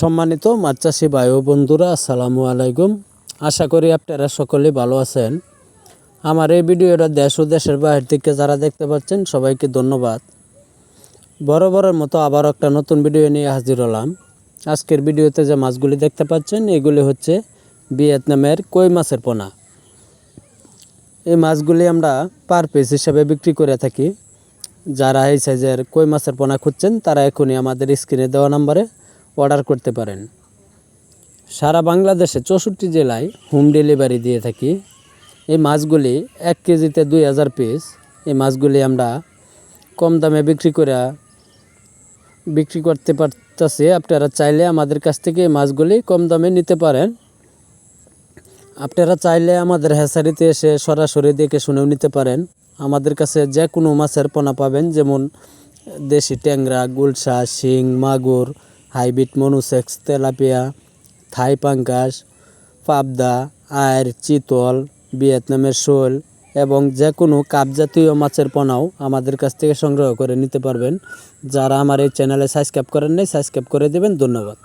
সম্মানিত মাছ ও বন্ধুরা, আসসালামু আলাইকুম। আশা করি আপনারা সকলে ভালো আছেন। আমার এই ভিডিওটা দেশ ও দেশের বাইরের থেকে যারা দেখতে পাচ্ছেন, সবাইকে ধন্যবাদ। বরাবরের মতো আবার একটা নতুন ভিডিও নিয়ে হাজির হলাম। আজকের ভিডিওতে যে মাছগুলি দেখতে পাচ্ছেন, এগুলি হচ্ছে ভিয়েতনামের কই মাছের পোনা। এই মাছগুলি আমরা পার পিস হিসাবে বিক্রি করে থাকি। যারা এই সাইজের কই মাছের পোনা খুঁজছেন, তারা এখনই আমাদের স্ক্রিনে দেওয়া নাম্বারে অর্ডার করতে পারেন। সারা বাংলাদেশে চৌষট্টি জেলায় হোম ডেলিভারি দিয়ে থাকি। এই মাছগুলি এক কেজিতে দুই হাজার পিস। এই মাছগুলি আমরা কম দামে বিক্রি করে বিক্রি করতে পারতেছি। আপনারা চাইলে আমাদের কাছ থেকে এই মাছগুলি কম দামে নিতে পারেন। আপনারা চাইলে আমাদের হ্যাসারিতে এসে সরাসরি দেখে শুনেও নিতে পারেন। আমাদের কাছে যে কোনো মাছের পোনা পাবেন, যেমন দেশি ট্যাংরা, গুলশা, শিং, মাগুর হাইব্রিড মনুসেক্স, তেলাপিয়া, থাই পাঙ্কাস পাবদা আয়ের চিতল, ভিয়েতনামের শোল এবং যে কোনো কাপ জাতীয় মাছের পোনাও আমাদের কাছ থেকে সংগ্রহ করে নিতে পারবেন। যারা আমার এই চ্যানেলে সাবস্ক্রাইব করেন নাই, সাবস্ক্রাইব করে দেবেন। ধন্যবাদ।